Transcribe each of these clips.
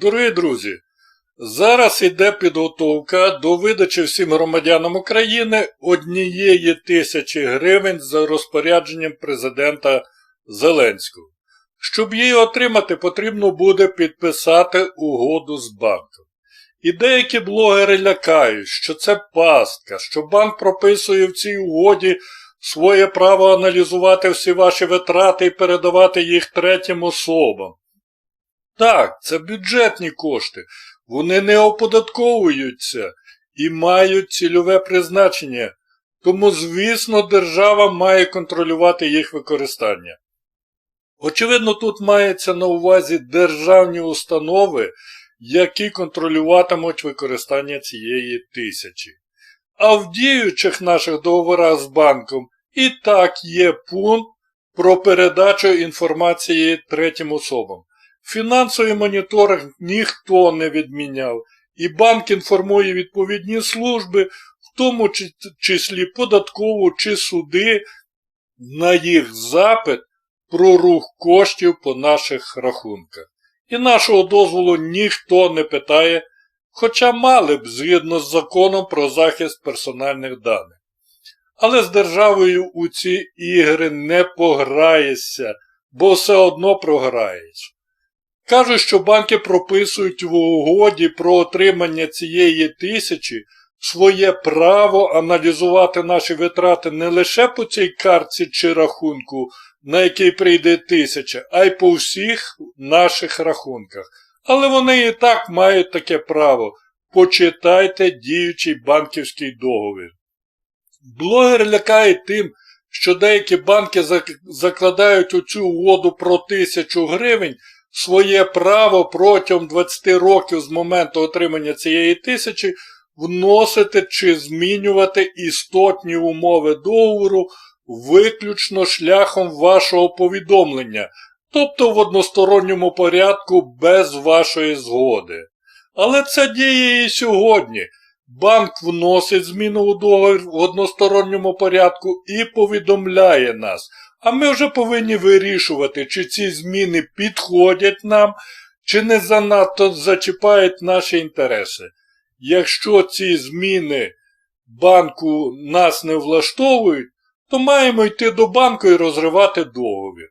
Дорогі друзі, зараз іде підготовка до видачі всім громадянам України однієї тисячі гривень за розпорядженням президента Зеленського. Щоб її отримати, потрібно буде підписати угоду з банком. І деякі блогери лякають, що це пастка, що банк прописує в цій угоді своє право аналізувати всі ваші витрати і передавати їх третім особам. Так, це бюджетні кошти, вони не оподатковуються і мають цільове призначення, тому, звісно, держава має контролювати їх використання. Очевидно, тут мається на увазі державні установи, які контролюватимуть використання цієї тисячі. А в діючих наших договорах з банком і так є пункт про передачу інформації третім особам. Фінансовий моніторинг ніхто не відміняв, і банк інформує відповідні служби, в тому числі податкову чи суди, на їх запит про рух коштів по наших рахунках. І нашого дозволу ніхто не питає, хоча мали б згідно з законом про захист персональних даних. Але з державою у ці ігри не пограєшся, бо все одно програєш. Кажуть, що банки прописують в угоді про отримання цієї тисячі своє право аналізувати наші витрати не лише по цій картці чи рахунку, на який прийде тисяча, а й по всіх наших рахунках. Але вони і так мають таке право. Почитайте діючий банківський договір. Блогер лякає тим, що деякі банки закладають у цю угоду про тисячу гривень своє право протягом 20 років з моменту отримання цієї тисячі вносити чи змінювати істотні умови договору виключно шляхом вашого повідомлення, тобто в односторонньому порядку без вашої згоди. Але це діє і сьогодні. Банк вносить зміну у договір в односторонньому порядку і повідомляє нас. А ми вже повинні вирішувати, чи ці зміни підходять нам, чи не занадто зачіпають наші інтереси. Якщо ці зміни банку нас не влаштовують, то маємо йти до банку і розривати договір.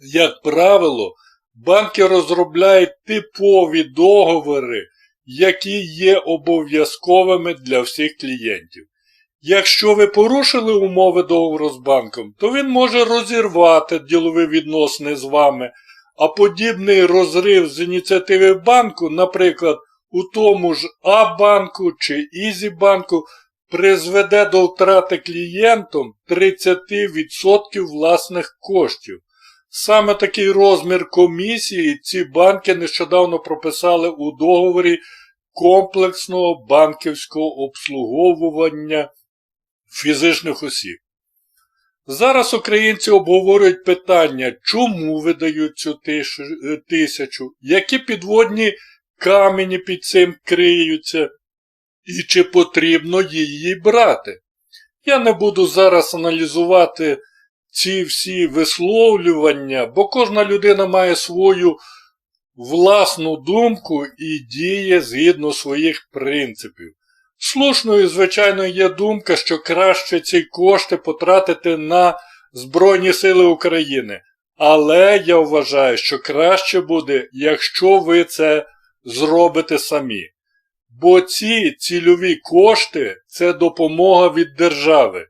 Як правило, банки розробляють типові договори, які є обов'язковими для всіх клієнтів. Якщо ви порушили умови договору з банком, то він може розірвати ділові відносини з вами, а подібний розрив з ініціативи банку, наприклад, у тому ж А-банку чи Ізі-банку, призведе до втрати клієнтом 30% власних коштів. Саме такий розмір комісії ці банки нещодавно прописали у договорі комплексного банківського обслуговування фізичних осіб. Зараз українці обговорюють питання, чому видають цю тисячу, які підводні камені під цим криються, і чи потрібно її брати. Я не буду зараз аналізувати ці всі висловлювання, бо кожна людина має свою власну думку і діє згідно своїх принципів. Слушною, звичайно, є думка, що краще ці кошти потратити на Збройні Сили України. Але я вважаю, що краще буде, якщо ви це зробите самі. Бо ці цільові кошти це допомога від держави.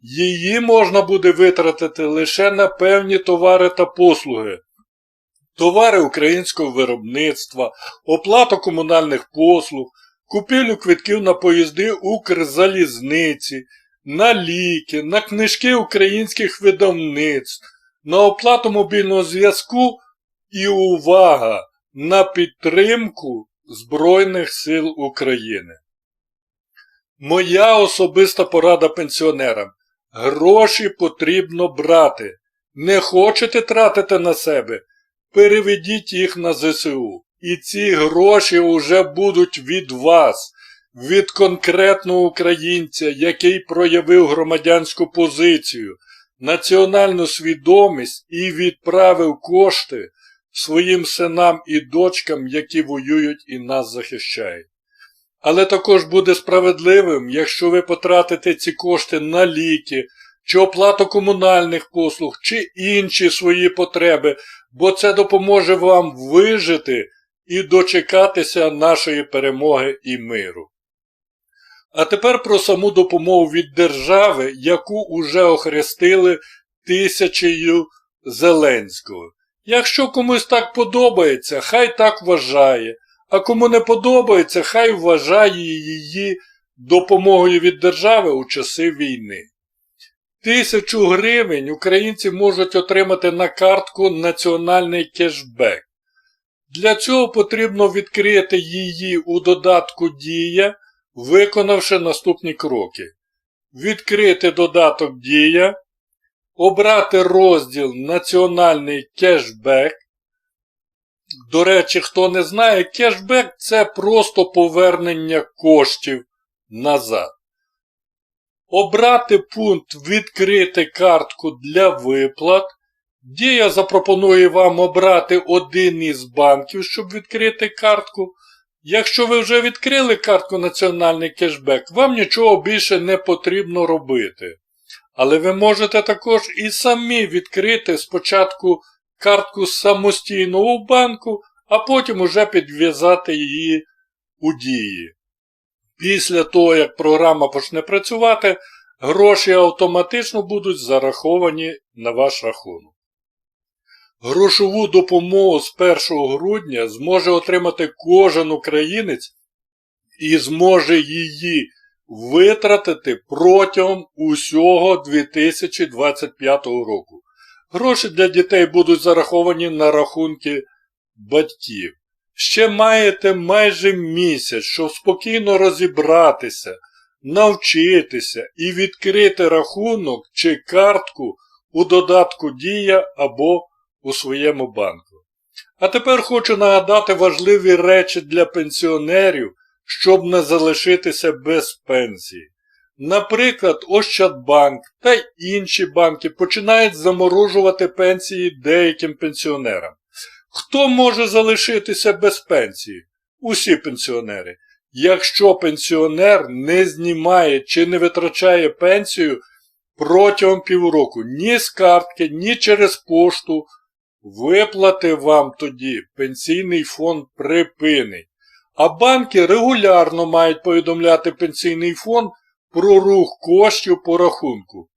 Її можна буде витратити лише на певні товари та послуги. Товари українського виробництва, оплату комунальних послуг, купівлю квитків на поїзди Укрзалізниці, на ліки, на книжки українських видавництв, на оплату мобільного зв'язку і увага на підтримку Збройних сил України. Моя особиста порада пенсіонерам. Гроші потрібно брати. Не хочете тратити на себе? Переведіть їх на ЗСУ. І ці гроші вже будуть від вас, від конкретного українця, який проявив громадянську позицію, національну свідомість і відправив кошти своїм синам і дочкам, які воюють і нас захищають. Але також буде справедливим, якщо ви потратите ці кошти на ліки, чи оплату комунальних послуг, чи інші свої потреби, бо це допоможе вам вижити і дочекатися нашої перемоги і миру. А тепер про саму допомогу від держави, яку уже охрестили тисячею Зеленського. Якщо комусь так подобається, хай так вважає, а кому не подобається, хай вважає її допомогою від держави у часи війни. Тисячу гривень українці можуть отримати на картку національний кешбек. Для цього потрібно відкрити її у додатку Дія, виконавши наступні кроки. Відкрити додаток Дія, обрати розділ Національний кешбек. До речі, хто не знає, кешбек це просто повернення коштів назад. Обрати пункт Відкрити картку для виплат. Дія запропонує вам обрати один із банків, щоб відкрити картку. Якщо ви вже відкрили картку Національний кешбек, вам нічого більше не потрібно робити. Але ви можете також і самі відкрити спочатку картку самостійно у банку, а потім уже підв'язати її у дії. Після того, як програма почне працювати, гроші автоматично будуть зараховані на ваш рахунок. Грошову допомогу з 1 грудня зможе отримати кожен українець і зможе її витратити протягом усього 2025 року. Гроші для дітей будуть зараховані на рахунки батьків. Ще маєте майже місяць, щоб спокійно розібратися, навчитися і відкрити рахунок чи картку у додатку Дія або у своєму банку. А тепер хочу нагадати важливі речі для пенсіонерів, щоб не залишитися без пенсії. Наприклад, Ощадбанк та інші банки починають заморожувати пенсії деяким пенсіонерам. Хто може залишитися без пенсії? Усі пенсіонери. Якщо пенсіонер не знімає чи не витрачає пенсію протягом півроку ні з картки, ні через пошту, виплати вам тоді пенсійний фонд припинить. А банки регулярно мають повідомляти пенсійний фонд про рух коштів по рахунку.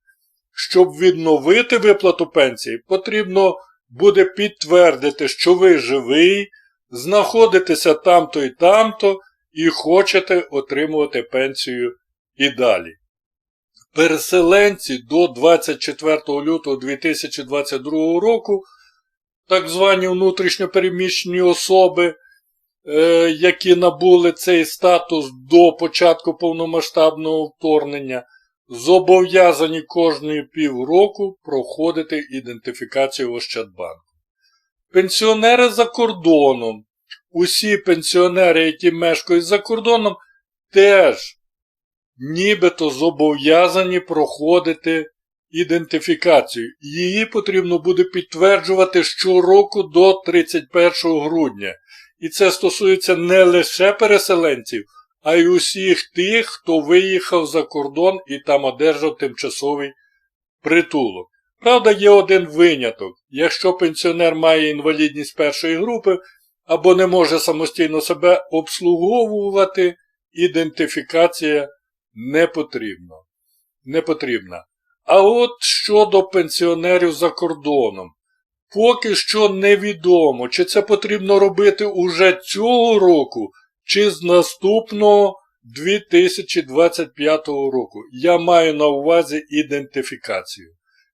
Щоб відновити виплату пенсії, потрібно буде підтвердити, що ви живий, знаходитеся там-то і там-то і хочете отримувати пенсію і далі. Переселенці до 24 лютого 2022 року, так звані внутрішньопереміщені особи, е, які набули цей статус до початку повномасштабного вторгнення, зобов'язані кожної півроку проходити ідентифікацію в Ощадбанку. Пенсіонери за кордоном. Усі пенсіонери, які мешкають за кордоном, теж нібито зобов'язані проходити ідентифікацію. Її потрібно буде підтверджувати щороку до 31 грудня. І це стосується не лише переселенців, а й усіх тих, хто виїхав за кордон і там одержав тимчасовий притулок. Правда, є один виняток. Якщо пенсіонер має інвалідність першої групи або не може самостійно себе обслуговувати, ідентифікація не потрібна. не потрібна. А от щодо пенсіонерів за кордоном, поки що невідомо, чи це потрібно робити уже цього року, чи з наступного 2025 року. Я маю на увазі ідентифікацію.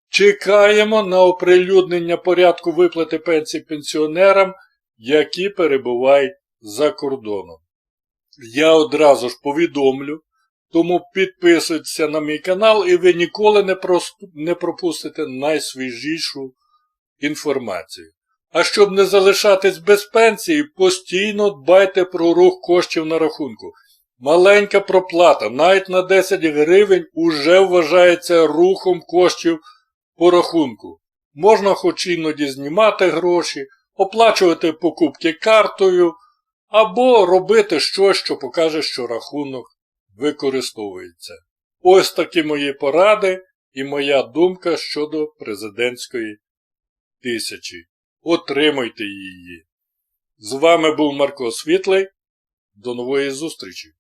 Чекаємо на оприлюднення порядку виплати пенсій пенсіонерам, які перебувають за кордоном. Я одразу ж повідомлю, тому підписуйтесь на мій канал і ви ніколи не, просто, не пропустите найсвіжішу інформацію. А щоб не залишатись без пенсії, постійно дбайте про рух коштів на рахунку. Маленька проплата, навіть на 10 гривень, уже вважається рухом коштів по рахунку. Можна хоч іноді знімати гроші, оплачувати покупки картою або робити щось, що покаже, що рахунок використовується. Ось такі мої поради і моя думка щодо президентської тисячі. Отримуйте її. З вами був Марко Світлий. До нової зустрічі!